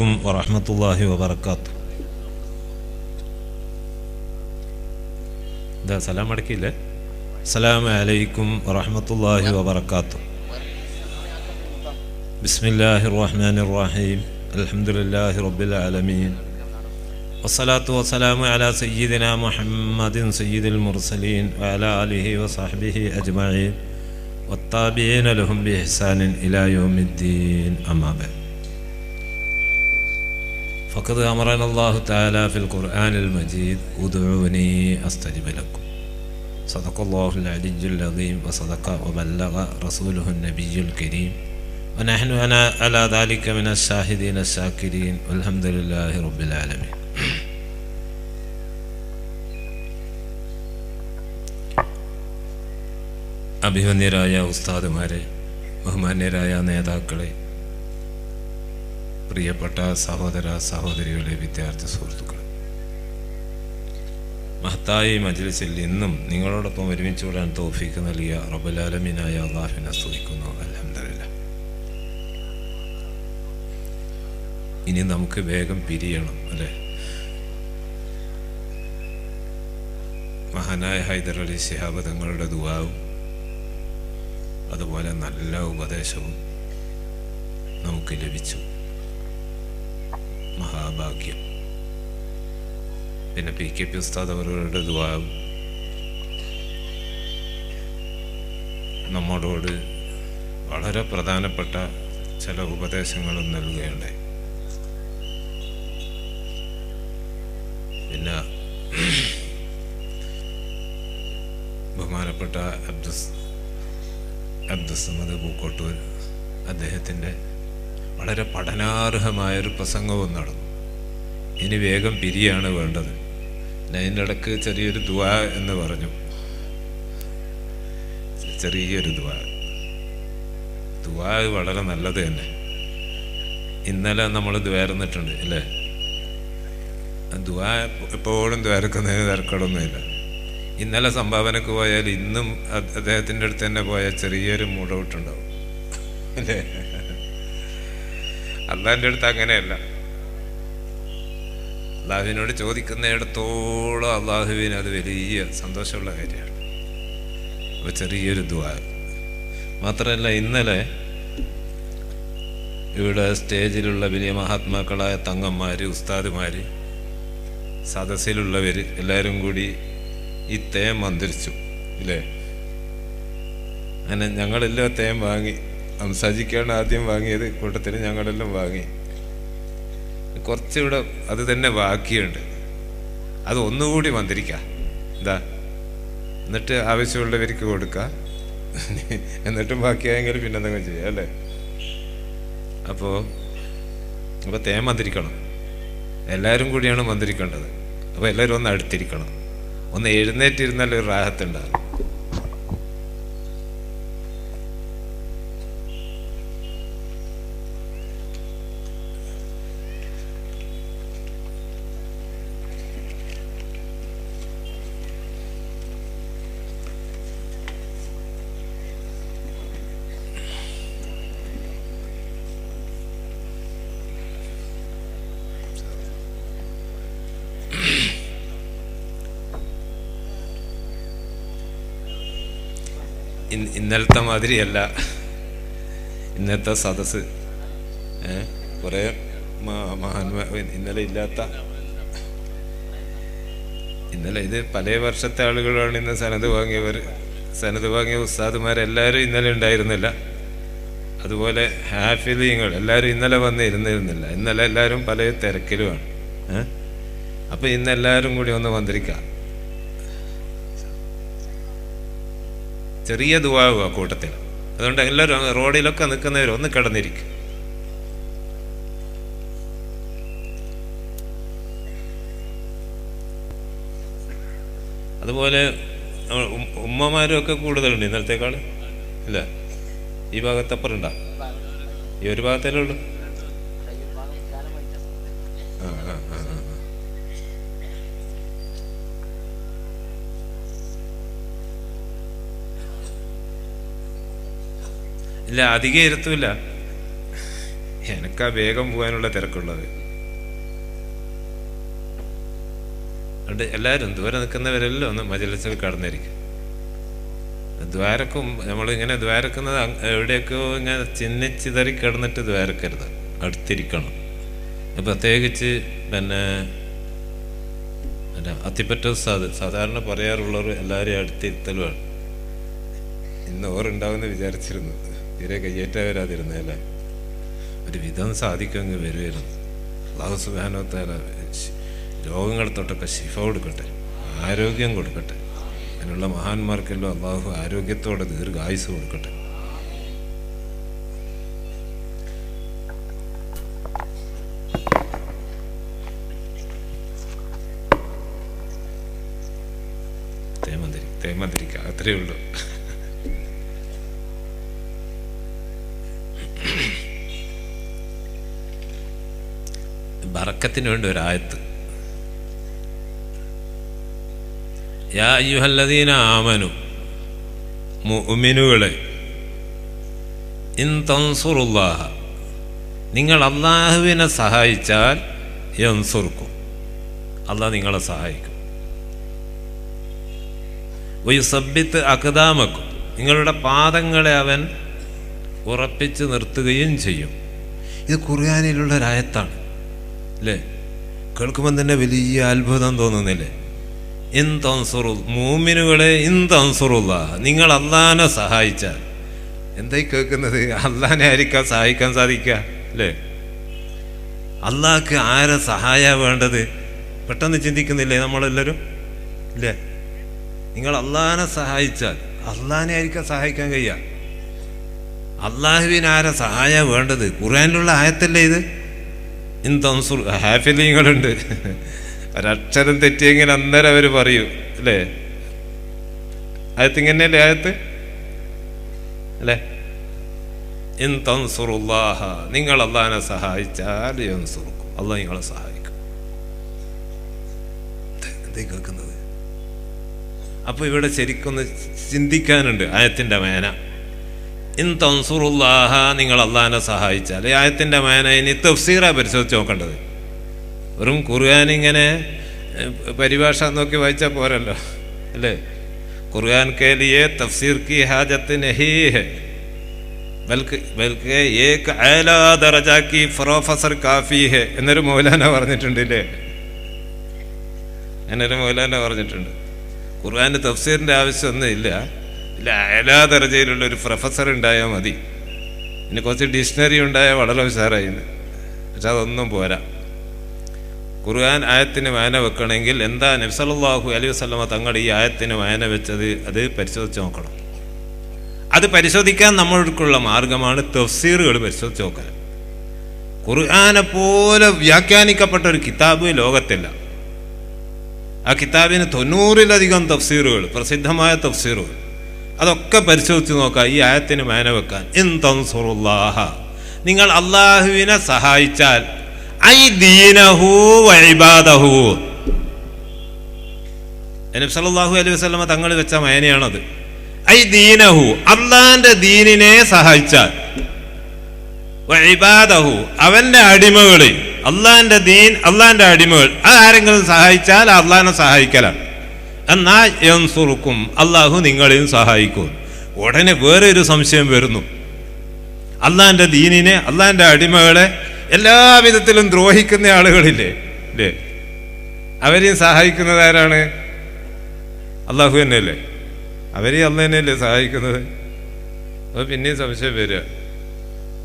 عليكم ورحمة الله وبركاته. ده سلام عليكم السلام عليكم ورحمة الله وبركاته. بسم الله الرحمن الرحيم. الحمد لله رب العالمين. والصلاة والسلام على سيدنا محمد سيد المرسلين وعلى آله وصحبه أجمعين. والتابعين لهم بإحسان إلى يوم الدين. أما بعد. فقد أمرنا الله تعالى في القرآن المجيد ادعوني أستجب لكم صدق الله العلي العظيم وصدق وبلغ رسوله النبي الكريم ونحن أنا على ذلك من الشاهدين الشاكرين والحمد لله رب العالمين അഭിമന്യരായ ഉസ്താദുമാരെ ബഹുമാന്യരായ നേതാക്കളെ പ്രിയപ്പെട്ട സഹോദര സഹോദരികളെ വിദ്യാർത്ഥി സുഹൃത്തുക്കൾ മഹത്തായി മജ്ലിസിൽ ഇന്നും നിങ്ങളോടൊപ്പം ഒരുമിച്ച് വിടാൻ തോഫീക്ക് നൽകിയ റബുലാലമിനായ അള്ളാഹുവിനെ സ്തുതിക്കുന്നു. അലഹമില്ല ഇനി നമുക്ക് വേഗം പിരിയണം അല്ലേ? മഹാനായ ഹൈദർ അലി ശിഹാബ് തങ്ങളുടെ ദുവാവും അതുപോലെ നല്ല ഉപദേശവും നമുക്ക് ലഭിച്ചു. മഹാഭാഗ്യം. പിന്നെ പി കെ പി ഉസ്താദ് അവരുടെ ദുവാവും വളരെ പ്രധാനപ്പെട്ട ചില ഉപദേശങ്ങളും നൽകുകയുണ്ടായി. പിന്നെ ബഹുമാനപ്പെട്ട അബ്ദുസ് അബ്ദുസമദ് പൂക്കോട്ടൂർ അദ്ദേഹത്തിന്റെ വളരെ പഠനാർഹമായൊരു പ്രസംഗവും നടന്നു. ഇനി വേഗം പിരിയാണ് വേണ്ടത്. അതിന്റെ ചെറിയൊരു ദുവ എന്ന് പറഞ്ഞു. ചെറിയൊരു ദുവ ദുവ വളരെ നല്ലത് തന്നെ. ഇന്നലെ നമ്മൾ ദ്വാരന്നിട്ടുണ്ട് അല്ലേ? ദുവാ എപ്പോഴും ദ്വാരക്കുന്നതിന് തിരക്കടൊന്നുമില്ല. ഇന്നലെ സംഭാവനക്ക് പോയാൽ ഇന്നും അദ്ദേഹത്തിന്റെ അടുത്ത് തന്നെ പോയാൽ ചെറിയൊരു മൂടൗട്ടുണ്ടാവും. അല്ലേ? അള്ളാഹിന്റെ അടുത്ത് അങ്ങനെയല്ല. അള്ളാഹുവിനോട് ചോദിക്കുന്നിടത്തോളം അള്ളാഹുവിന് അത് വലിയ സന്തോഷമുള്ള കാര്യമാണ്. അപ്പോൾ ചെറിയൊരു ദ്വാ മാത്രമല്ല ഇന്നലെ ഇവിടെ സ്റ്റേജിലുള്ള വലിയ മഹാത്മാക്കളായ തങ്ങന്മാർ ഉസ്താദുമാർ സദസ്സിലുള്ളവർ എല്ലാവരും കൂടി ഈ തേം മന്ത്രിച്ചു ഇല്ലേ? അങ്ങനെ ഞങ്ങളെല്ലാം തേം വാങ്ങി സംസാരിക്കാണ് ആദ്യം വാങ്ങിയത് കൂട്ടത്തിന് ഞങ്ങളെല്ലാം വാങ്ങി. കുറച്ചിവിടെ അത് തന്നെ ബാക്കിയുണ്ട്. അത് ഒന്നുകൂടി മന്ത്രിക്കാം. എന്താ? എന്നിട്ട് ആവശ്യമുള്ളവർക്ക് കൊടുക്കുക എന്നിട്ടും ബാക്കിയായെങ്കിൽ പിന്നെ എന്തെങ്കിലും ചെയ്യാം അല്ലേ? അപ്പോൾ അപ്പോൾ തേൻ മന്ത്രിക്കണം. എല്ലാവരും കൂടിയാണ് മന്ത്രിക്കേണ്ടത്. അപ്പോൾ എല്ലാവരും ഒന്ന് അടുത്തിരിക്കണം. ഒന്ന് എഴുന്നേറ്റിരുന്നാൽ ഒരു റാഹത്തുണ്ടാകും ഇന്നലത്തെ മാതിരിയല്ല. ഇന്നത്തെ സദസ് കുറേ മഹാന്മാ ഇന്നലെ ഇല്ലാത്ത. ഇന്നലെ ഇത് പല വർഷത്തെ ആളുകളാണ് ഇന്ന് സനത് വാങ്ങിയവർ. സനത് വാങ്ങിയ ഉസ്താദുമാരെല്ലാവരും ഇന്നലെ ഉണ്ടായിരുന്നില്ല. അതുപോലെ ഹാഫിലിങ്ങൾ എല്ലാവരും ഇന്നലെ വന്ന് ഇരുന്നിരുന്നില്ല. ഇന്നലെ എല്ലാവരും പല തിരക്കിലുമാണ്. അപ്പം ഇന്നെല്ലാവരും കൂടി ഒന്ന് മന്ത്രിക്കാം ചെറിയ ദുവാകുക കൂട്ടത്തിൽ. അതുകൊണ്ട് എല്ലാവരും റോഡിലൊക്കെ നിൽക്കുന്നവരും ഒന്ന് കിടന്നിരിക്കും. അതുപോലെ ഉമ്മമാരും ഒക്കെ കൂടുതലുണ്ട് ഇന്നലത്തേക്കാൾ? ഇല്ല. ഈ ഭാഗത്തപ്പുറം ഉണ്ടാ? ഈ ഒരു ഭാഗത്തല്ലേ ഉള്ളൂ ആ ആ ആ ആ ഇല്ല അധികം ഇരുത്തൂല. എനിക്കാ വേഗം പോകാനുള്ള തിരക്കുള്ളത്. അതുകൊണ്ട് എല്ലാവരും ദൂരെ നിൽക്കുന്നവരെല്ലാം ഒന്ന് മജലിസിൽ കടന്നിരിക്കും. ദ്വാരക്കും നമ്മളിങ്ങനെ ദ്വാരക്കുന്നത് എവിടെയൊക്കെയോ ഇങ്ങനെ ചിന്നിച്ചിതറി കിടന്നിട്ട് ദ്വാരക്കരുത്. അടുത്തിരിക്കണം. പ്രത്യേകിച്ച് പിന്നെ അത്തിപ്പറ്റ ഉസ്താദ് സാധാരണ പറയാറുള്ളവർ എല്ലാവരെയും അടുത്തിരുത്തലുമാണ് ഇന്ന് ഓറുണ്ടാവുമെന്ന് വിചാരിച്ചിരുന്നു. തീരെ കയ്യേറ്റ വരാതിരുന്നല്ലേ ഒരു വിധം സാധിക്കുമെങ്കിൽ വരുമായിരുന്നു അള്ളാഹു സുബാനോത്താല രോഗങ്ങൾ തൊട്ടൊക്കെ ശിഫ കൊടുക്കട്ടെ ആരോഗ്യം കൊടുക്കട്ടെ. അതിനുള്ള മഹാന്മാർക്കെല്ലാം അള്ളാഹു ആരോഗ്യത്തോടെ ദീർഘായുസ് കൊടുക്കട്ടെ. തേമന്തിരി തേമന്തിരിക്ക അത്രയേ ഉള്ളൂ. ബറക്കത്തിന് വേണ്ടി ഒരായത്ത് യാ അയ്യുഹല്ലദീന ഇൻ തൻസുറുല്ലാഹ നിങ്ങൾ അള്ളാഹുവിനെ സഹായിച്ചാൽ യൻസുർക്കും. അള്ളാഹ് നിങ്ങളെ സഹായിക്കും. വയുസബിത്ത് അകദാമക്കും നിങ്ങളുടെ പാദങ്ങളെ അവൻ ഉറപ്പിച്ച് നിർത്തുകയും ചെയ്യും. ഇത് ഖുർആാനിലുള്ള ഒരായത്താണ് അല്ലേ കേൾക്കുമ്പോൾ തന്നെ വലിയ അത്ഭുതം തോന്നുന്നില്ലേ? ഇൻ തൻസുറു മൂമിനുകളെ ഇൻ തൻസുറുള്ള നിങ്ങൾ അള്ളാനെ സഹായിച്ചാൽ. എന്തായി കേൾക്കുന്നത്? അള്ളാനെ ആയിരിക്കാം സഹായിക്കാൻ സാധിക്കുക അല്ലേ അള്ളാഹ്ക്ക് ആരെ സഹായ വേണ്ടത്? പെട്ടെന്ന് ചിന്തിക്കുന്നില്ലേ നമ്മളെല്ലാവരും ഇല്ലേ നിങ്ങൾ അള്ളഹാനെ സഹായിച്ചാൽ അള്ളാഹിനെ ആയിരിക്കാം സഹായിക്കാൻ കഴിയുക. അള്ളാഹുവിന് ആരെ സഹായ വേണ്ടത്? ഖുറാനിലുള്ള ആയത്തല്ലേ ഇത്? ഇൻ തൻസുർ ഹാഫിലിങ്ങളുണ്ട് ഒരക്ഷരം തെറ്റിയെങ്കിൽ അന്നേരം അവർ പറയൂ അല്ലേ? ആയത്ത് ഇങ്ങനെയല്ലേ ആയത്ത്? അല്ലേ? ഇൻ തൻസുറുല്ലാഹ നിങ്ങൾ അള്ളാഹിനെ സഹായിച്ചാൽ യൻസുറുക്കും. അള്ളാഹ് നിങ്ങളെ സഹായിക്കും. കേൾക്കുന്നത്? അപ്പോൾ ഇവിടെ ശരിക്കൊന്ന് ചിന്തിക്കാനുണ്ട് ആയത്തിന്റെ മേന. ഇൻ തൻസുറുല്ലാഹ നിങ്ങൾ അള്ളാഹിനെ സഹായിച്ചാൽ. ഈ ആയത്തിന്റെ മേന ഇനി തഫ്സീറ പരിശോധിച്ച് നോക്കേണ്ടത്. വെറും ഖുർആൻ ഇങ്ങനെ പരിഭാഷ നോക്കി വായിച്ചാൽ പോരല്ലോ. അല്ലേ? ഖുർആൻ കെ ലിയെ തഫ്സീർ കി ഹാജത്ത് എന്നൊരു മൗലാന പറഞ്ഞിട്ടുണ്ട് ഇല്ലേ? എന്നൊരു മൗലാന പറഞ്ഞിട്ടുണ്ട്. ഖുർആന്റെ തഫ്സീറിന്റെ ആവശ്യമൊന്നും ഇല്ല. എല്ലാ ദർജയിലുള്ള ഒരു പ്രൊഫസർ ഉണ്ടായാൽ മതി. പിന്നെ കുറച്ച് ഡിക്ഷണറി ഉണ്ടായാൽ വളരെ ഉഷാറായിന്ന്. പക്ഷെ അതൊന്നും പോരാ. ഖുർആൻ ആയത്തിന് വായന വെക്കണമെങ്കിൽ എന്താ നബ്സല്ലാഹു അലൈഹി വസ്ലമ തങ്ങൾ ഈ ആയത്തിന് വായന വെച്ചത്? അത് പരിശോധിച്ച് നോക്കണം. അത് പരിശോധിക്കാൻ നമ്മൾക്കുള്ള മാർഗമാണ് തഫ്സീറുകൾ പരിശോധിച്ച് നോക്കാൻ ഖുർആാനെ പോലെ വ്യാഖ്യാനിക്കപ്പെട്ട ഒരു കിതാബ് ലോകത്തില്ല. ആ കിതാബിന് തൊണ്ണൂറിലധികം തഫ്സീറുകൾ പ്രസിദ്ധമായ തഫ്സീറുകൾ. അതൊക്കെ പരിശോധിച്ച് നോക്കുക ഈ ആയത്തിന് മേന വെക്കാൻ. ഇൻ തൻസുറുല്ലാഹ. നിങ്ങൾ അള്ളാഹുവിനെ സഹായിച്ചാൽ ഐ ദീനഹു വൈബാദഹു നബി സല്ലല്ലാഹു അലൈഹി വസല്ലമ തങ്ങൾ വെച്ച മേനയാണത്. ഐ ദീനഹു അള്ളാന്റെ ദീനിനെ സഹായിച്ചാൽ. വൈബാദഹു അവന്റെ അടിമകളെ അള്ളാന്റെ ദീൻ അള്ളാന്റെ അടിമകൾ അത് ആരെങ്കിലും സഹായിച്ചാൽ അള്ളാഹിനെ സഹായിക്കലാണ്. എന്നാ എൻസുറുക്കും അള്ളാഹു നിങ്ങളെയും സഹായിക്കും. ഉടനെ വേറെ ഒരു സംശയം വരുന്നു. അള്ളാഹിന്റെ ദീനിനെ അള്ളാഹിന്റെ അടിമകളെ എല്ലാവിധത്തിലും ദ്രോഹിക്കുന്ന ആളുകളില്ലേ? അല്ലേ അവരെയും സഹായിക്കുന്നത് ആരാണ്? അള്ളാഹു തന്നെയല്ലേ? അവരെയും അള്ള തന്നെയല്ലേ സഹായിക്കുന്നത്? അപ്പോൾ പിന്നെയും സംശയം വരിക.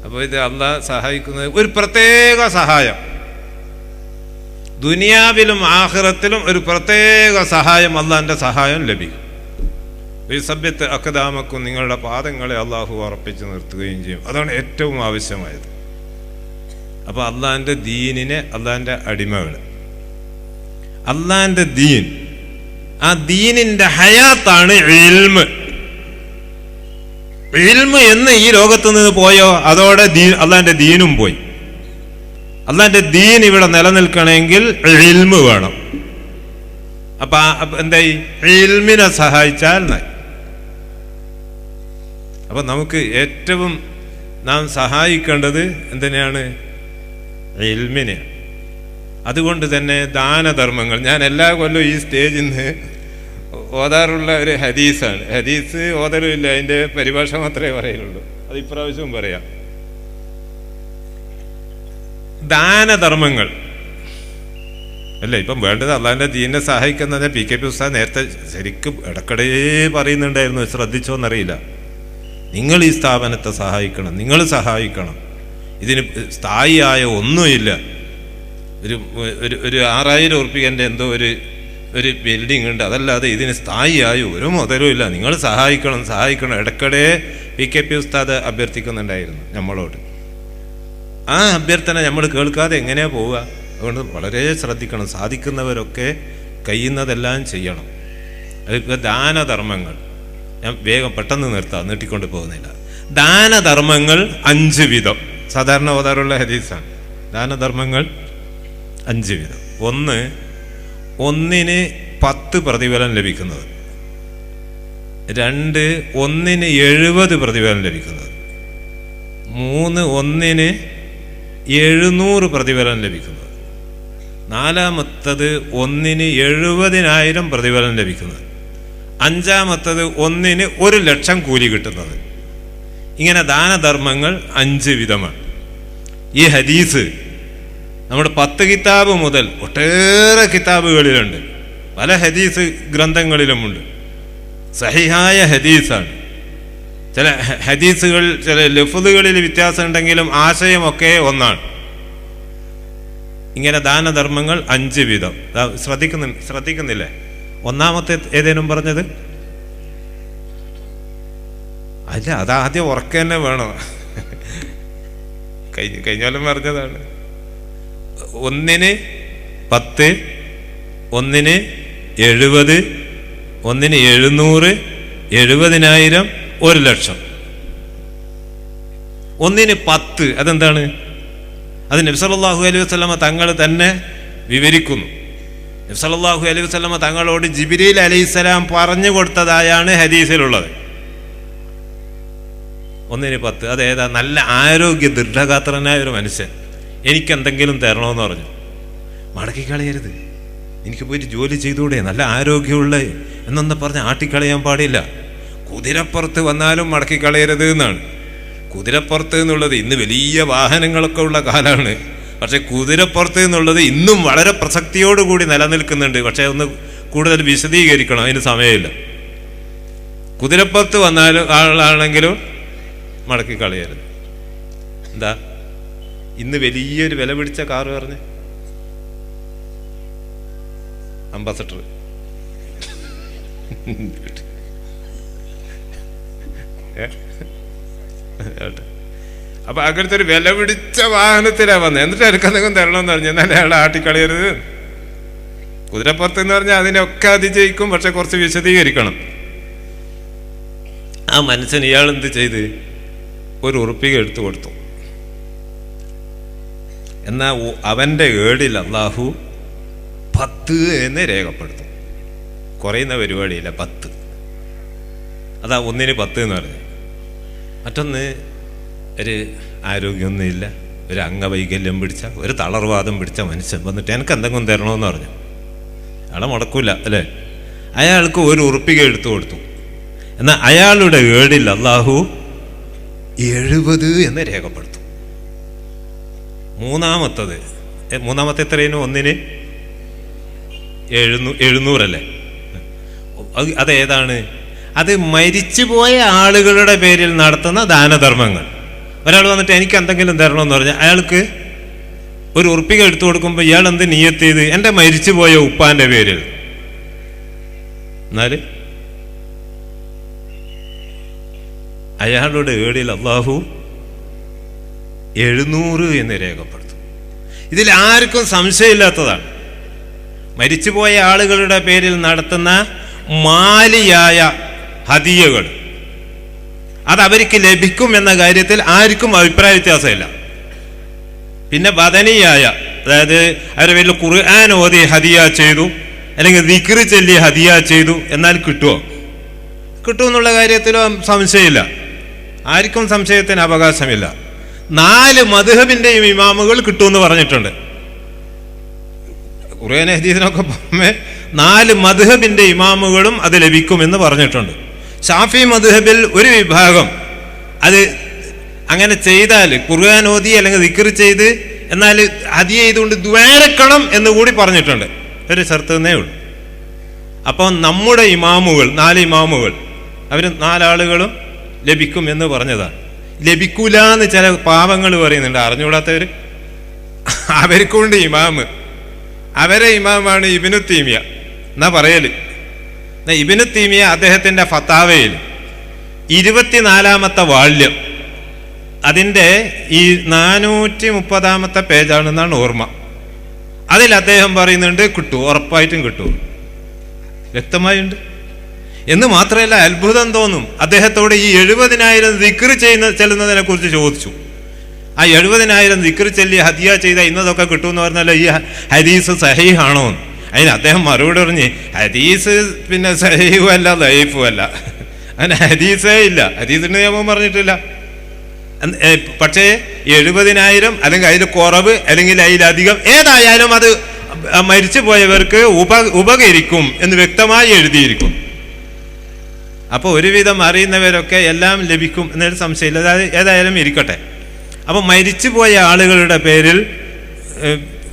അപ്പോൾ ഇത് അള്ളാഹ് സഹായിക്കുന്നത് ഒരു പ്രത്യേക സഹായം. ദുനിയാവിലും ആഹ്റത്തിലും ഒരു പ്രത്യേക സഹായം അള്ളാഹിന്റെ സഹായം ലഭിക്കും. ഈ സഭ്യത്ത് അക്കദാമക്കും നിങ്ങളുടെ പാദങ്ങളെ അള്ളാഹു ഉറപ്പിച്ച് നിർത്തുകയും ചെയ്യും. അതാണ് ഏറ്റവും ആവശ്യമായത്. അപ്പോൾ അള്ളാഹിന്റെ ദീനിനെ അള്ളാഹിന്റെ അടിമകൾ അള്ളാഹിന്റെ ദീൻ. ആ ദീനിന്റെ ഹയാത്താണ് ഇൽമ്. ഇൽമ് എന്ന് ഈ ലോകത്ത് നിന്ന് പോയോ? അതോടെ ദീൻ അള്ളാഹിന്റെ ദീനും പോയി. അള്ളാഹിന്റെ ദീൻ ഇവിടെ നിലനിൽക്കണമെങ്കിൽ ഇൽമ് വേണം. അപ്പൊ എന്തായി? ഇൽമിനെ സഹായിച്ചാൽ നായി അപ്പൊ നമുക്ക് ഏറ്റവും നാം സഹായിക്കേണ്ടത് എന്തിനാണ് ഇൽമിനെ അതുകൊണ്ട് തന്നെ ദാനധർമ്മങ്ങൾ. ഞാൻ എല്ലാ കൊല്ലവും ഈ സ്റ്റേജിൽ നിന്ന് ഓതാറുള്ള ഒരു ഹദീസാണ്. ഹദീസ് ഓതലുമില്ല അതിന്റെ പരിഭാഷ മാത്രമേ പറയുള്ളൂ. അത് ഇപ്രാവശ്യവും പറയാം. ദാനധർമ്മങ്ങൾ. അല്ലേ? ഇപ്പം വേണ്ടത് അള്ളാഹിന്റെ ദീനെ സഹായിക്കുന്നത് പി കെ പി ഉസ്താദ് നേരത്തെ ശരിക്കും ഇടക്കിടേ പറയുന്നുണ്ടായിരുന്നു ശ്രദ്ധിച്ചോന്നറിയില്ല. നിങ്ങൾ ഈ സ്ഥാപനത്തെ സഹായിക്കണം നിങ്ങൾ സഹായിക്കണം. ഇതിന് സ്ഥായിയായ ഒന്നുമില്ല. ഒരു ഒരു ഒരു ആറായിരം ഉറുപ്പികന്റെ എന്തോ ഒരു ഒരു ബിൽഡിംഗ് ഉണ്ട്. അതല്ലാതെ ഇതിന് സ്ഥായിയായ ഒരു മുതലും ഇല്ല. നിങ്ങൾ സഹായിക്കണം സഹായിക്കണം. ഇടക്കിടെ പി കെ പി ഉസ്താദ് അഭ്യർത്ഥിക്കുന്നുണ്ടായിരുന്നു നമ്മളോട്. ആ അഭ്യർത്ഥന നമ്മൾ കേൾക്കാതെ എങ്ങനെയാ പോവുക? അതുകൊണ്ട് വളരെ ശ്രദ്ധിക്കണം. സാധിക്കുന്നവരൊക്കെ കഴിയുന്നതെല്ലാം ചെയ്യണം. അതിപ്പോൾ ദാനധർമ്മങ്ങൾ. ഞാൻ വേഗം പെട്ടെന്ന് നിർത്താം. നീട്ടിക്കൊണ്ട് പോകുന്നില്ല. ദാനധർമ്മങ്ങൾ അഞ്ച് വിധം. സാധാരണ ഓതാറുള്ള ഹദീസാണ്. ദാനധർമ്മങ്ങൾ അഞ്ച് വിധം. ഒന്ന് ഒന്നിന് പത്ത് പ്രതിഫലം ലഭിക്കുന്നത് രണ്ട് ഒന്നിന് എഴുപത് പ്രതിഫലം ലഭിക്കുന്നത് മൂന്ന് ഒന്നിന് എഴുന്നൂറ് പ്രതിഫലം ലഭിക്കുന്നത്. നാലാമത്തത് ഒന്നിന് എഴുപതിനായിരം പ്രതിഫലം ലഭിക്കുന്നത്. അഞ്ചാമത്തത് ഒന്നിന് ഒരു ലക്ഷം കൂലി കിട്ടുന്നത്. ഇങ്ങനെ ദാനധർമ്മങ്ങൾ അഞ്ച് വിധമാണ്. ഈ ഹദീസ് നമ്മുടെ പത്ത് കിതാബ് മുതൽ ഒട്ടേറെ കിതാബുകളിലുണ്ട്. പല ഹദീസ് ഗ്രന്ഥങ്ങളിലുമുണ്ട്. സഹിഹായ ഹദീസാണ്. ചില ഹദീസുകൾ ചില ലഫുദുകളിൽ വ്യത്യാസം ഉണ്ടെങ്കിലും ആശയമൊക്കെ ഒന്നാണ്. ഇങ്ങനെ ദാനധർമ്മങ്ങൾ അഞ്ച് ദാ ശ്രദ്ധിക്കുന്നു ശ്രദ്ധിക്കുന്നില്ലേ? ഒന്നാമത്തെ ഏതേനും പറഞ്ഞത്? അല്ല അതാദ്യം ഉറക്ക തന്നെ വേണം. കഴിഞ്ഞ കഴിഞ്ഞാലും പറഞ്ഞതാണ്. ഒന്നിന് പത്ത് ഒന്നിന് എഴുപത് ഒന്നിന് എഴുന്നൂറ് എഴുപതിനായിരം ഒരു ലക്ഷം. ഒന്നിന് പത്ത് അതെന്താണ്? അത് നബ്സലാഹു അലൈഹി വസ്ലമ തങ്ങൾ തന്നെ വിവരിക്കുന്നു. നബ്സലാഹു അലൈഹി വസ്ലമ തങ്ങളോട് ജിബിരിൽ അലൈഹിസ്സലാം പറഞ്ഞു കൊടുത്തതായാണ് ഹദീസിലുള്ളത്. ഒന്നിന് പത്ത് അതേതാ നല്ല ആരോഗ്യ ദൃഢഗാത്രനായ ഒരു മനുഷ്യൻ. എനിക്ക് എന്തെങ്കിലും തരണമെന്ന് പറഞ്ഞു. മടക്കി കളയരുത്. എനിക്ക് പോയിട്ട് ജോലി ചെയ്തുകൂടെ? നല്ല ആരോഗ്യമുള്ള എന്നൊന്ന് പറഞ്ഞ് ആട്ടിക്കളയാൻ പാടില്ല. കുതിരപ്പുറത്ത് വന്നാലും മടക്കി കളയരുത് എന്നാണ്. കുതിരപ്പുറത്ത് എന്നുള്ളത് ഇന്ന് വലിയ വാഹനങ്ങളൊക്കെ ഉള്ള കാലമാണ് പക്ഷെ കുതിരപ്പുറത്ത് എന്നുള്ളത് ഇന്നും വളരെ പ്രസക്തിയോടുകൂടി നിലനിൽക്കുന്നുണ്ട്. പക്ഷേ ഒന്ന് കൂടുതൽ വിശദീകരിക്കണം അതിന് സമയമില്ല. കുതിരപ്പുറത്ത് വന്നാലും ആളാണെങ്കിലും മടക്കി കളയരുത്. എന്താ? ഇന്ന് വലിയൊരു വില പിടിച്ച കാറ് പറഞ്ഞ്? അംബാസഡർ. അപ്പൊ അങ്ങനത്തെ ഒരു വില പിടിച്ച വാഹനത്തിലാ വന്നത് എന്നിട്ട് എനിക്ക് തരണം തരണമെന്ന് പറഞ്ഞു. എന്നാൽ അയാൾ ആട്ടിക്കളയരുത്. കുതിരപ്പുറത്ത് എന്ന് പറഞ്ഞാൽ അതിനൊക്കെ അതിജയിക്കും പക്ഷെ കുറച്ച് വിശദീകരിക്കണം. ആ മനുഷ്യൻ ഇയാൾ എന്ത് ചെയ്ത്? ഒരു ഉറുപ്പിക എടുത്തു കൊടുത്തു. എന്നാ അവന്റെ ഏടിൽ അള്ളാഹു പത്ത് എന്ന് രേഖപ്പെടുത്തും. കുറയുന്ന പരിപാടിയില്ല പത്ത്. അതാ ഒന്നിന് പത്ത് എന്ന് പറഞ്ഞു മറ്റൊന്ന് ഒരു ആരോഗ്യമൊന്നുമില്ല ഒരു അംഗവൈകല്യം പിടിച്ച ഒരു തളർവാദം പിടിച്ച മനുഷ്യൻ വന്നിട്ട് എനിക്ക് എന്തെങ്കിലും തരണമെന്ന് പറഞ്ഞു. അയാളെ മുടക്കൂല അല്ലേ? അയാൾക്ക് ഒരു ഉറുപ്പിക എടുത്തു കൊടുത്തു. എന്നാൽ അയാളുടെ ഏടിൽ അള്ളാഹു എഴുപത് എന്ന് രേഖപ്പെടുത്തും. മൂന്നാമത്തത് മൂന്നാമത്തെ എത്രയും ഒന്നിന് എഴുന്നൂ എഴുന്നൂറല്ലേ? അത് അതേതാണ് അത് മരിച്ചുപോയ ആളുകളുടെ പേരിൽ നടത്തുന്ന ദാനധർമ്മങ്ങൾ. ഒരാൾ വന്നിട്ട് എനിക്ക് എന്തെങ്കിലും തരണമെന്ന് പറഞ്ഞാൽ അയാൾക്ക് ഒരു ഉറപ്പിക എടുത്തു കൊടുക്കുമ്പോൾ ഇയാൾ എന്ത് നീയത്ത് ചെയ്ത് എന്റെ മരിച്ചുപോയ ഉപ്പാന്റെ പേരിൽ. എന്നാൽ? അയാളുടെ ഏടിൽ അള്ളാഹു എഴുന്നൂറ് എന്ന് രേഖപ്പെടുത്തും. ഇതിൽ ആർക്കും സംശയമില്ലാത്തതാണ്. മരിച്ചുപോയ ആളുകളുടെ പേരിൽ നടത്തുന്ന മാലിയായ ഹദിയകൾ. അത് അവർക്ക് ലഭിക്കും എന്ന കാര്യത്തിൽ ആർക്കും അഭിപ്രായ വ്യത്യാസമില്ല. പിന്നെ ബദനിയായ അതായത് അവരുടെ വലിയ ഖുർആൻ ഓതി ഹദിയ ചെയ്തു അല്ലെങ്കിൽ ദിക്റ് ചൊല്ലി ഹദിയ ചെയ്തു എന്നാൽ കിട്ടുമോ കിട്ടും എന്നുള്ള കാര്യത്തിലോ സംശയമില്ല. ആർക്കും സംശയത്തിന് അവകാശമില്ല. നാല് മധുഹബിന്റെയും ഇമാമുകൾ കിട്ടുമെന്ന് പറഞ്ഞിട്ടുണ്ട്. ഖുർആൻ ഹദീസിനൊക്കെ പുറമെ നാല് മധുഹബിന്റെ ഇമാമുകളും അത് ലഭിക്കുമെന്ന് പറഞ്ഞിട്ടുണ്ട്. ഷാഫി മധുഹബിൽ ഒരു വിഭാഗം. അത് അങ്ങനെ ചെയ്താൽ ഖുർആൻ ഓതി അല്ലെങ്കിൽ ദിക്കർ ചെയ്ത് എന്നാൽ അതി ചെയ്തുകൊണ്ട് ദ്വാരക്കണം എന്ന് കൂടി പറഞ്ഞിട്ടുണ്ട്. ഒരു ചെറുത്തുന്നേ ഉള്ളൂ. അപ്പോൾ നമ്മുടെ ഇമാമുകൾ നാല് ഇമാമുകൾ അവർ നാലാളുകളും ലഭിക്കും എന്ന് പറഞ്ഞതാണ്. ലഭിക്കൂല എന്ന് ചില പാവങ്ങൾ പറയുന്നുണ്ട്. അറിഞ്ഞുകൂടാത്തവർ അവർക്കുണ്ട് ഇമാമ്. അവരെ ഇമാമാണ് ഇബിനു തീമിയ എന്നാ പറയൽ? ഇബിനു തീമിയ അദ്ദേഹത്തിന്റെ ഫത്താവയിൽ ഇരുപത്തിനാലാമത്തെ വാള്യം. അതിന്റെ ഈ നാനൂറ്റി മുപ്പതാമത്തെ പേജാണെന്നാണ് ഓർമ്മ. അതിൽ അദ്ദേഹം പറയുന്നുണ്ട് കിട്ടും ഉറപ്പായിട്ടും കിട്ടും. വ്യക്തമായുണ്ട്. എന്ന് മാത്രമല്ല അത്ഭുതം തോന്നും. അദ്ദേഹത്തോട് ഈ എഴുപതിനായിരം ദിക്ർ ചെയ്യുന്ന ചെല്ലുന്നതിനെ കുറിച്ച് ചോദിച്ചു. ആ എഴുപതിനായിരം ദിക്ർ ചെല്ലി ഹദിയ ചെയ്ത ഇന്നതൊക്കെ കിട്ടുമെന്ന് പറഞ്ഞാൽ ഈ ഹദീസ് സഹീഹാണോ എന്ന് അതിന് അദ്ദേഹം മറുപടി പറഞ്ഞ് ഹദീസ് പിന്നെ സഹീഹും അല്ല ലൈഫും അല്ല ഹദീസേ ഇല്ല. ഹദീസിന്റെ നിയമം പറഞ്ഞിട്ടില്ല. പക്ഷേ എഴുപതിനായിരം അല്ലെങ്കിൽ അതിൽ കുറവ് അല്ലെങ്കിൽ അതിലധികം ഏതായാലും അത് മരിച്ചു പോയവർക്ക് ഉപ ഉപകരിക്കും എന്ന് വ്യക്തമായി എഴുതിയിരിക്കും. അപ്പോൾ ഒരുവിധം അറിയുന്നവരൊക്കെ എല്ലാം ലഭിക്കും എന്നൊരു സംശയമില്ല. അതായത് ഏതായാലും ഇരിക്കട്ടെ. അപ്പോൾ മരിച്ചു പോയ ആളുകളുടെ പേരിൽ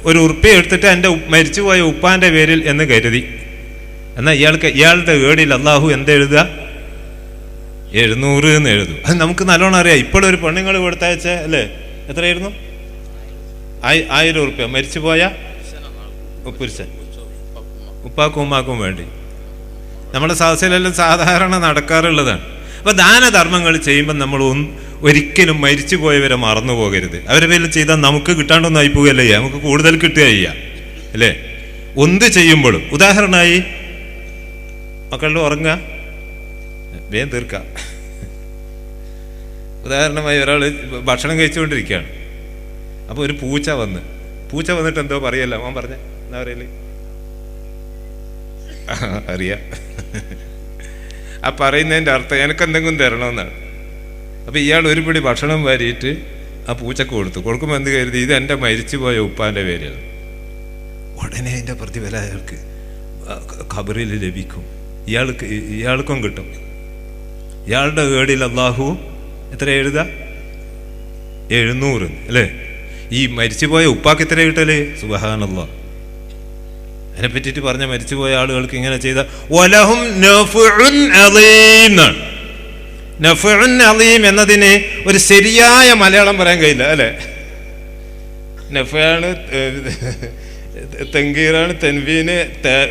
ഒരു ഉറുപ്പ്യ എടുത്തിട്ട് എന്റെ മരിച്ചുപോയ ഉപ്പാന്റെ പേരിൽ എന്ന് കരുതി. എന്നാൽ ഇയാൾക്ക് ഇയാളുടെ ഏടിൽ അള്ളാഹു എന്തെഴുതുക? എഴുന്നൂറ് എന്ന് എഴുതും. അത് നമുക്ക് നല്ലോണം അറിയാം. ഇപ്പോഴൊരു പെണ്ണുങ്ങൾ കൊടുത്തയച്ച അല്ലേ? എത്രയായിരുന്നു? ആയി- ആയിരം ഉറുപ്പ്യ. മരിച്ചുപോയ പുരുഷൻ. ഉപ്പാക്കും ഉമ്മാക്കും വേണ്ടി. നമ്മുടെ സദസ്സിലെല്ലാം സാധാരണ നടക്കാറുള്ളതാണ്. അപ്പൊ ദാനധർമ്മങ്ങൾ ചെയ്യുമ്പോൾ നമ്മൾ ഒരിക്കലും മരിച്ചു പോയവരെ മറന്നു പോകരുത് അവരെ പേരിൽ ചെയ്താൽ നമുക്ക് കിട്ടാണ്ടൊന്നും ആയി പോവുകയല്ലേ? ചെയ്യുക നമുക്ക് കൂടുതൽ കിട്ടുക ചെയ്യുക അല്ലേ? ഒന്ത് ചെയ്യുമ്പോഴും. ഉദാഹരണമായി മക്കളുടെ ഉറങ്ങുക. വേഗം തീർക്കാം. ഉദാഹരണമായി ഒരാൾ ഭക്ഷണം കഴിച്ചുകൊണ്ടിരിക്കുകയാണ്. അപ്പോൾ ഒരു പൂച്ച വന്ന്. പൂച്ച വന്നിട്ട് എന്തോ പറയല്ല? അവൻ പറഞ്ഞ എന്താ പറയല്ലേ അറിയാം. ആ പറയുന്നതിന്റെ അർത്ഥം എനിക്ക് എന്തെങ്കിലും തരണമെന്നാണ്. അപ്പോൾ ഇയാൾ ഒരു പിടി ഭക്ഷണം വാരിയിട്ട് ആ പൂച്ചക്ക് കൊടുത്തു. കൊടുക്കുമ്പോൾ എന്ത് കരുതി? ഇത് എന്റെ മരിച്ചുപോയ ഉപ്പാന്റെ പേരാണ്. ഉടനെ അതിന്റെ പ്രതിഫല അയാൾക്ക് ഖബറിൽ ലഭിക്കും. ഇയാൾക്ക് ഇയാൾക്കും കിട്ടും. ഇയാളുടെ ഏടിൽ അള്ളാഹു എത്ര എഴുത? എഴുന്നൂറ്. അല്ലേ? ഈ മരിച്ചുപോയ ഉപ്പാക്ക് എത്ര കിട്ടൽ? സുബഹാനല്ലാ അതിനെ പറ്റിയിട്ട് പറഞ്ഞ മരിച്ചുപോയ ആളുകൾക്ക് ഇങ്ങനെ ചെയ്ത ഒലഹും അളീം എന്നതിന് ഒരു ശരിയായ മലയാളം പറയാൻ കഴിയില്ല അല്ലേ? നഫാണ് തെങ്കീറാണ് തെൻവീന്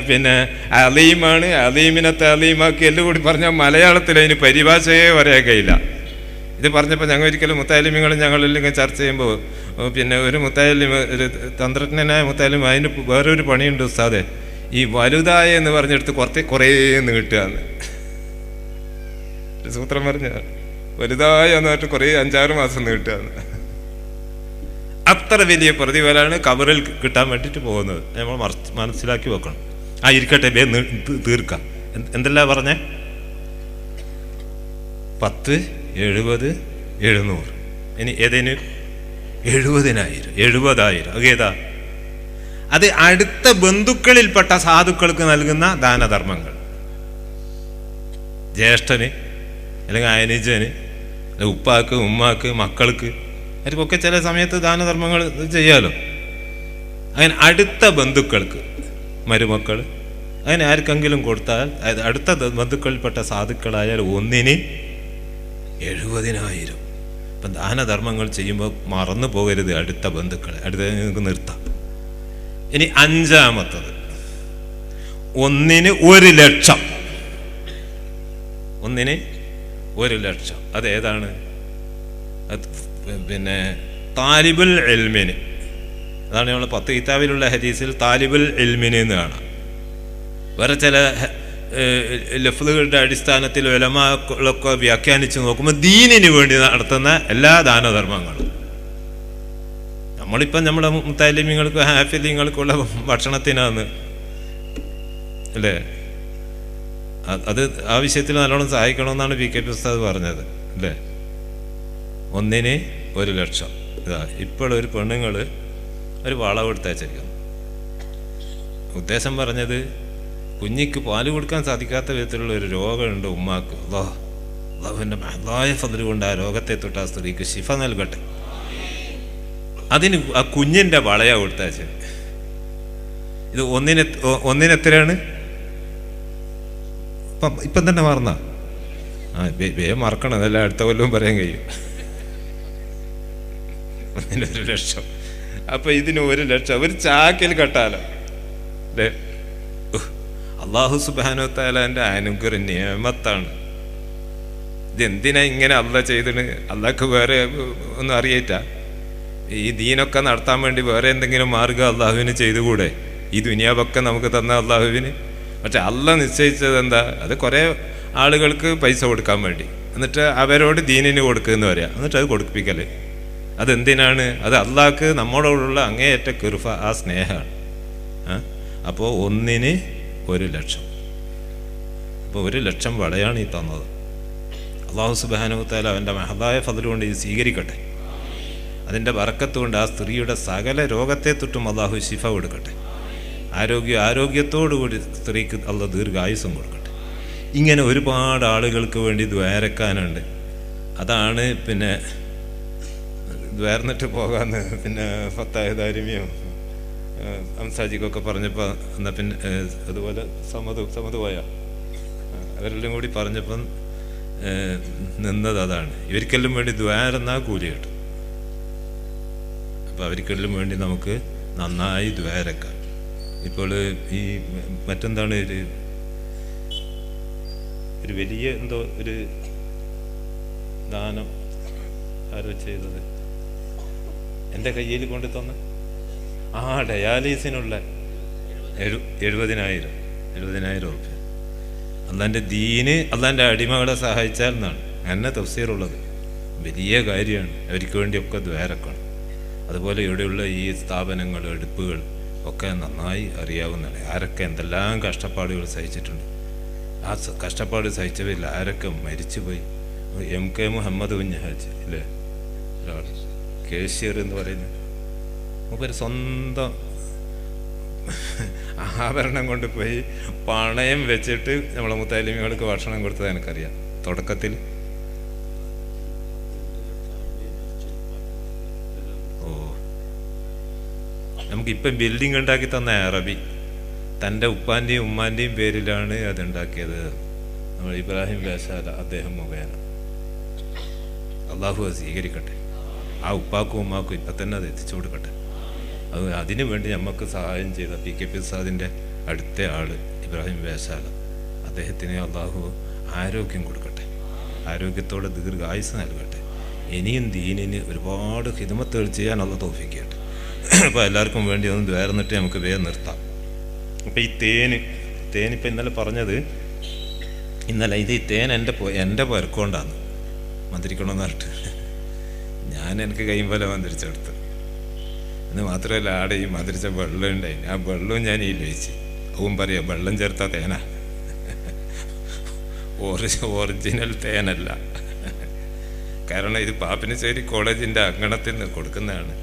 പിന്നെ അലീമാണ്. അലീമിനെ തലീമാക്കി എല്ലാം കൂടി പറഞ്ഞാൽ മലയാളത്തിൽ അതിന് പരിഭാഷയെ പറയാൻ കഴിയില്ല. ഇത് പറഞ്ഞപ്പോൾ ഞങ്ങൾ ഒരിക്കലും മുത്താലിമികളും ഞങ്ങളെല്ലാം ചർച്ച ചെയ്യുമ്പോൾ പിന്നെ ഒരു മുത്തായാലും ഒരു തന്ത്രജ്ഞനായ മുത്തായാലും അതിന് വേറൊരു പണിയുണ്ട് ഉസ്താദെ. ഈ വലുതായ എന്ന് പറഞ്ഞെടുത്ത് കുറച്ച് കുറേ നീട്ടുകയെന്ന് ഒരു സൂത്രം പറഞ്ഞ. വലുതായ എന്ന് പറഞ്ഞിട്ട് കുറേ അഞ്ചാറ് മാസം നീട്ടുകയെന്ന് അത്ര വലിയ പ്രതിഫലമാണ് കവറിൽ കിട്ടാൻ വേണ്ടിയിട്ട് പോകുന്നത്. നമ്മൾ മനസ്സിലാക്കി വെക്കണം. ആ ഇരിക്കട്ടെ ബേ തീർക്ക. എന്തെല്ലാം പറഞ്ഞേ? പത്ത് എഴുപത് എഴുന്നൂറ്. ഇനി ഏതേന്? എഴുപതിനായിരം. എഴുപതായിരം. ഏതാ അത് അടുത്ത ബന്ധുക്കളിൽപ്പെട്ട സാധുക്കൾക്ക് നൽകുന്ന ദാനധർമ്മങ്ങൾ. ജ്യേഷ്ഠന് അല്ലെങ്കിൽ അല്ലെങ്കിൽ ഉപ്പാക്ക് ഉമ്മാക്ക് മക്കൾക്ക് അവർക്കൊക്കെ ചില സമയത്ത് ദാനധർമ്മങ്ങൾ ചെയ്യാലോ. അങ്ങനെ അടുത്ത ബന്ധുക്കൾക്ക് മരുമക്കൾ അങ്ങനെ ആർക്കെങ്കിലും കൊടുത്താൽ അടുത്ത ബന്ധുക്കളിൽപ്പെട്ട സാധുക്കളായാൽ ഒന്നിന് എഴുപതിനായിരം. ഇപ്പം ദാനധർമ്മങ്ങൾ ചെയ്യുമ്പോൾ മറന്നു പോകരുത് അടുത്ത ബന്ധുക്കളെ. അടുത്ത നിങ്ങൾക്ക് നിർത്താം. ഇനി അഞ്ചാമത്തത്. ഒന്നിന് ഒരു ലക്ഷം. ഒന്നിന് ഒരു ലക്ഷം. അത് ഏതാണ്? അത് പിന്നെ താലിബുൽ എൽമിന് അതാണ് നമ്മൾ പത്ത് കിതാബിലുള്ള ഹദീസിൽ താലിബുൽ എൽമിന് എന്ന് കാണാം. വേറെ ചില ലഫ്ലുകളുടെ അടിസ്ഥാനത്തിൽ ഉലമാക്കളൊക്കെ വ്യാഖ്യാനിച്ച് നോക്കുമ്പോൾ ദീനിന് വേണ്ടി നടത്തുന്ന എല്ലാ ദാനധർമ്മങ്ങളും. നമ്മളിപ്പം നമ്മുടെ മുത്താലിമ്യങ്ങൾക്കും ഹാഫിലിങ്ങൾക്കുള്ള ഭക്ഷണത്തിനാന്ന്. അല്ലേ? അത് ആ വിഷയത്തിൽ നല്ലോണം സഹായിക്കണമെന്നാണ് പി കെ പി ഉസ്താദ് പറഞ്ഞത്. അല്ലേ? ഒന്നിന് ഒരു ലക്ഷം. ഇതാ ഇപ്പോഴൊരു പെണ്ണുങ്ങൾ ഒരു വളവെടുത്തയച്ചിരിക്കുന്നു ഉദ്ദേശം പറഞ്ഞത് കുഞ്ഞിക്ക് പാൽ കൊടുക്കാൻ സാധിക്കാത്ത വിധത്തിലുള്ള ഒരു രോഗമുണ്ട് ഉമ്മാക്ക്. അല്ലോ അള്ളാഹുവിന്റെ മഹലായ ഫതിൽ കൊണ്ട് ആ രോഗത്തെ തൊട്ട് ആ സ്ത്രീക്ക് ശിഫ നൽകട്ടെ. അതിന് ആ കുഞ്ഞിന്റെ വളയാ ശരി. ഇത് ഒന്നിന് ഒന്നിന് എത്രയാണ്? ഇപ്പം ഇപ്പം തന്നെ മറന്ന? ആ വേഗം മറക്കണം അതല്ല അടുത്ത കൊല്ലവും പറയാൻ കഴിയും. ഒന്നിനൊരു ലക്ഷം. അപ്പം ഇതിന് ഒരു ലക്ഷം. ഒരു ചാക്കിൽ കെട്ടാലോ? അല്ലേ. അള്ളാഹു സുബാനോ താലാന്റെ അനുഗ്രഹ നിയമത്താണ്. ഇതെന്തിനാ ഇങ്ങനെ അല്ല ചെയ്തിട്ട് അള്ളാഹ്ക്ക് വേറെ ഒന്നും അറിയേറ്റ. ഈ ദീനൊക്കെ നടത്താൻ വേണ്ടി വേറെ എന്തെങ്കിലും മാർഗം അള്ളാഹുവിന് ചെയ്തുകൂടെ? ഈ ദുനിയാവൊക്കെ നമുക്ക് തന്ന അള്ളാഹുവിന്? പക്ഷെ അല്ല നിശ്ചയിച്ചത് എന്താ? അത് കുറേ ആളുകൾക്ക് പൈസ കൊടുക്കാൻ വേണ്ടി. എന്നിട്ട് അവരോട് ദീനിന് കൊടുക്കുമെന്ന് പറയാം. എന്നിട്ട് അത് കൊടുപ്പിക്കൽ. അതെന്തിനാണ്? അത് അള്ളാഹ്ക്ക് നമ്മളോടുള്ള അങ്ങേയറ്റ കിർഫ ആ സ്നേഹമാണ്. അപ്പോൾ ഒന്നിന് ഒരു ലക്ഷം. അപ്പോൾ ഒരു ലക്ഷം വളയാണ് ഈ തന്നത്. അള്ളാഹു സുബാനുത്താല അവന്റെ മഹതായ ഫതിൽ കൊണ്ട് ഇത് സ്വീകരിക്കട്ടെ. അതിന്റെ വറക്കത്ത് കൊണ്ട് ആ സ്ത്രീയുടെ സകല രോഗത്തെ തൊട്ടും അള്ളാഹു ശിഫ കൊടുക്കട്ടെ. ആരോഗ്യ ആരോഗ്യത്തോടുകൂടി സ്ത്രീക്ക് അള്ള ദീർഘായുസം കൊടുക്കട്ടെ. ഇങ്ങനെ ഒരുപാട് ആളുകൾക്ക് വേണ്ടി ദ്വാരക്കാനുണ്ട് അതാണ് പിന്നെ ദ്വാരന്നിട്ട് പോകാന്ന് പിന്നെ ഫത്തായതാരിമിയോ അംസാജിക്കൊക്കെ പറഞ്ഞപ്പോൾ എന്നാൽ പിന്നെ അതുപോലെ സമതു സമതു പോയ അവരെല്ലാം കൂടി പറഞ്ഞപ്പം നിന്നത് അതാണ്. ഇവർക്കെല്ലാം വേണ്ടി ദ്വാരെന്നാ കൂലി കിട്ടും അപ്പോൾ അവർക്കെല്ലാം വേണ്ടി നമുക്ക് നന്നായി ദ്വാരക്കാം. ഇപ്പോൾ ഈ മറ്റെന്താണ് ഒരു ഒരു വലിയ എന്തോ ഒരു ദാനം ആരോ ചെയ്തത്? എന്റെ കയ്യിൽ കൊണ്ടു തന്ന ആ ഡയാലിസിനുള്ള എഴു എഴുപതിനായിരം എഴുപതിനായിരം റുപ്യ അള്ളാന്റെ ദീന് അള്ളാന്റെ അടിമകളെ സഹായിച്ചാൽ എന്നാണ്. എന്നെ തഫ്സീറുള്ളത്. വലിയ കാര്യമാണ്. അവർക്ക് വേണ്ടിയൊക്കെ ദ്വാരക്കണം. അതുപോലെ ഇവിടെയുള്ള ഈ സ്ഥാപനങ്ങൾ എടുപ്പുകൾ ഒക്കെ നന്നായി അറിയാവുന്നതാണ്. ആരൊക്കെ എന്തെല്ലാം കഷ്ടപ്പാടുകൾ സഹിച്ചിട്ടുണ്ട്. ആ കഷ്ടപ്പാട് സഹിച്ചവരിൽ ആരൊക്കെ മരിച്ചുപോയി? എം കെ മുഹമ്മദ് കുഞ്ഞ് ഹാജ് അല്ലേ? കേഷ്യർ എന്ന് പറയുന്നത് മൂപ്പര് സ്വന്തം ആഭരണം കൊണ്ട് പോയി പണയം വെച്ചിട്ട് നമ്മളെ മുത്താലിമികൾക്ക് ഭക്ഷണം കൊടുത്തത് എനിക്കറിയാം. തുടക്കത്തിൽ. ഓ. നമുക്കിപ്പം ബിൽഡിംഗ് ഉണ്ടാക്കി തന്ന അറബി. തന്റെ ഉപ്പാന്റെയും ഉമ്മാന്റെയും പേരിലാണ് അതുണ്ടാക്കിയത്. നമ്മൾ ഇബ്രാഹിം വേശാല അദ്ദേഹം മുഖേന. അള്ളാഹു സ്വീകരിക്കട്ടെ. ആ ഉപ്പാക്കും ഉമ്മാക്കും ഇപ്പം തന്നെ അത് എത്തിച്ചു കൊടുക്കട്ടെ അത് അതിനു വേണ്ടി നമുക്ക് സഹായം ചെയ്ത പി കെ പി സാദിന്റെ അടുത്ത ആൾ ഇബ്രാഹിം വേശാല അദ്ദേഹത്തിന് അള്ളാഹു ആരോഗ്യം കൊടുക്കട്ടെ. ആരോഗ്യത്തോടെ ദീർഘായുസ് നൽകട്ടെ. ഇനിയും ദീനിന് ഒരുപാട് ഹിതമത്തുകൾ ചെയ്യാൻ അള്ള തോഫിക്കട്ടെ. അപ്പോൾ എല്ലാവർക്കും വേണ്ടി ഒന്ന് ദ്വേർന്നിട്ട് നമുക്ക് വേഗം നിർത്താം. അപ്പോൾ ഈ തേന് തേനിപ്പോൾ ഇന്നലെ പറഞ്ഞത് ഇന്നലെ ഇത് ഈ തേൻ എന്റെ എന്റെ പുരക്കൊണ്ടാണ് മന്ത്രിക്കണമെന്ന് പറഞ്ഞിട്ട്. ഞാൻ എനിക്ക് കഴിയുമ്പോൾ മന്ത്രിച്ചെടുത്ത്. എന്ന് മാത്രമല്ല ആടെ ഈ മധുരിച്ച വെള്ളം ഉണ്ടായി ആ വെള്ളവും ഞാൻ ഈ ലയിച്ച്. അവൻ പറയാം വെള്ളം ചേർത്ത തേന. ഒറിജിനൽ തേനല്ല. കാരണം ഇത് പാപ്പിനിശ്ശേരി കോളേജിന്റെ അങ്കണത്തിൽ നിന്ന് കൊടുക്കുന്നതാണ്.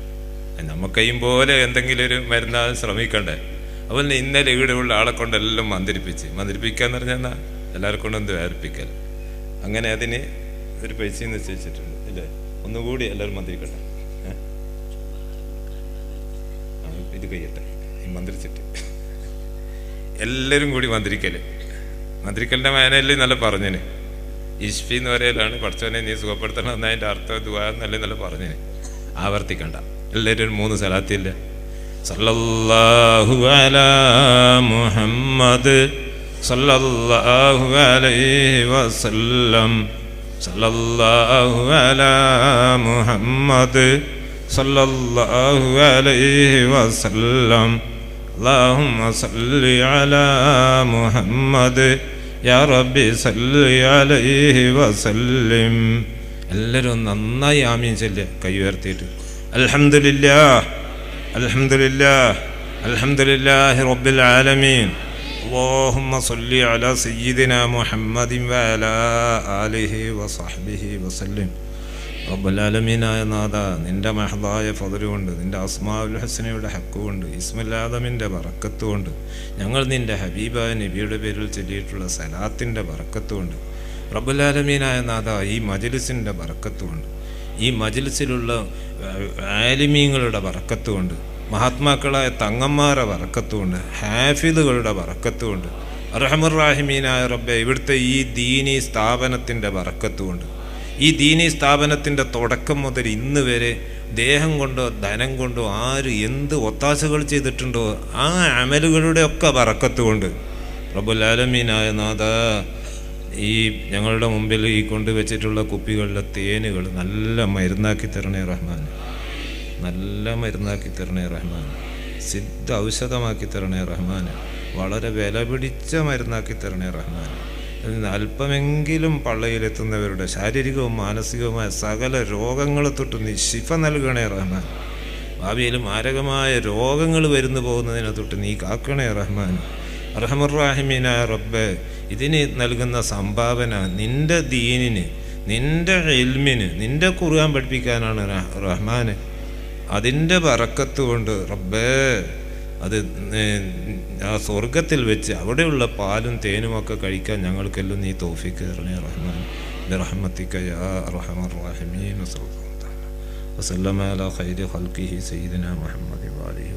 നമുക്കയും പോലെ എന്തെങ്കിലും ഒരു മരുന്നാ ശ്രമിക്കണ്ടേ? അതുപോലെ ഇന്നലെ ഇവിടെയുള്ള ആളെ കൊണ്ടെല്ലാം മന്ത്രിപ്പിച്ച് എന്ന് പറഞ്ഞാൽ എന്നാ? എല്ലാവരെ കൊണ്ടും വേർപ്പിക്കൽ അങ്ങനെ അതിന് ഒരു പൈസയും നിശ്ചയിച്ചിട്ടുണ്ട്. ഇല്ലേ? ഒന്നുകൂടി എല്ലാവരും മന്ത്രിക്കട്ടെ കഴിയട്ടെ ഈ മന്ത്രിച്ചിട്ട്. എല്ലാവരും കൂടി മന്ത്രിക്കൽ. മന്ത്രിക്കലിന്റെ മേനല്ലേ നല്ല പറഞ്ഞിന്. ഇഷ്ഫി എന്ന് പറയലാണ് പഠിച്ചവനെ നീ സുഖപ്പെടുത്തണം എന്നതിന്റെ അർത്ഥം ദുവാന്നല്ലേ നല്ല പറഞ്ഞിന്. ആവർത്തിക്കണ്ട. എല്ലാവരും മൂന്ന് സ്ഥലത്തില്ല സല്ലല്ലാഹു മുഹമ്മദ് സല്ലല്ലാഹു അലൈഹി വസല്ലം. സല്ലല്ലാഹു മുഹമ്മദ് സല്ലല്ലാഹു അലൈഹി വസല്ലം اللهم صل على محمد يا ربي صل عليه وسلم എല്ലാവരും നന്നായി ആമീൻ ചെല്ലുക കൈ ഉയർത്തിയിട്ട് അൽഹംദുലില്ലാ അൽഹംദുലില്ലാ അൽഹംദുലില്ലാഹി റബ്ബിൽ ആലമീൻ اللهم صل على سيدنا محمد وعلى آله وصحبه وسلم റബ്ബുലാലമീനായ നാഥ നിന്റെ മഹദായ ഫതലുകൊണ്ട് നിന്റെ അസ്മാഉൽ ഹസനയുടെ ഹക്കുകൊണ്ട് ഇസ്മുല്ലാദമിന്റെ വറക്കത്തുകൊണ്ട് ഞങ്ങൾ നിന്റെ ഹബീബായ നബിയുടെ പേരിൽ ചൊല്ലിയിട്ടുള്ള സലാത്തിന്റെ വറക്കത്തുകൊണ്ട് റബ്ബുലാലമീനായ നാഥ ഈ മജലിസിന്റെ വറക്കത്തുകൊണ്ട് ഈ മജലിസിലുള്ള ആലിമീങ്ങളുടെ വറക്കത്തുകൊണ്ട് മഹാത്മാക്കളായ തങ്ങന്മാരെ വറക്കത്തുകൊണ്ട് ഹാഫിദുകളുടെ വറക്കത്തുകൊണ്ട് റഹമുറാഹിമീനായ റബ്ബെ ഇവിടുത്തെ ഈ ദീനി സ്ഥാപനത്തിന്റെ വറക്കത്തുകൊണ്ട് ഈ ദീനി സ്ഥാപനത്തിന്റെ തുടക്കം മുതൽ ഇന്ന് വരെ ദേഹം കൊണ്ടോ ധനം കൊണ്ടോ ആര് എന്ത് ഒത്താശകൾ ചെയ്തിട്ടുണ്ടോ ആ അമലുകളുടെ ഒക്കെ വറക്കത്തുകൊണ്ട് പ്രബുലാലമീനായ നാഥ ഈ ഞങ്ങളുടെ മുമ്പിൽ ഈ കൊണ്ടുവച്ചിട്ടുള്ള കുപ്പികളിലെ തേനുകൾ നല്ല മരുന്നാക്കി തരണേ റഹ്മാൻ. നല്ല മരുന്നാക്കി തരണേ റഹ്മാൻ. സിദ്ധ ഔഷധമാക്കി തരണേ റഹ്മാൻ. വളരെ വില പിടിച്ച മരുന്നാക്കി തരണേ റഹ്മാൻ. നിന്ന് അല്പമെങ്കിലും പള്ളയിലെത്തുന്നവരുടെ ശാരീരികവും മാനസികവുമായ സകല രോഗങ്ങളെ തൊട്ട് നീ ശിഫ നൽകണേ റഹ്മാൻ. ഭാവിയിൽ മാരകമായ രോഗങ്ങൾ വരുന്നു പോകുന്നതിനെ തൊട്ട് നീ കാക്കണേ റഹ്മാൻ. റഹമുറാഹിമീന റബ്ബെ ഇതിന് നൽകുന്ന സംഭാവന നിന്റെ ദീനിന് നിന്റെ എൽമിന് നിന്റെ കുറുകാൻ പഠിപ്പിക്കാനാണ് റഹ്മാൻ അതിന്റെ വറക്കത്ത് കൊണ്ട് റബ്ബേ അത് ആ സ്വർഗത്തിൽ വെച്ച് അവിടെയുള്ള പാലും തേനുമൊക്കെ കഴിക്കാൻ ഞങ്ങൾക്കെല്ലാം നീ തോഫിക്ക് തരണേ റഹ്മാൻ برحمتك يا أرحم الراحمين وصلى الله تعالى وسلم على خير خلقه سيدنا محمد وآله وصحبه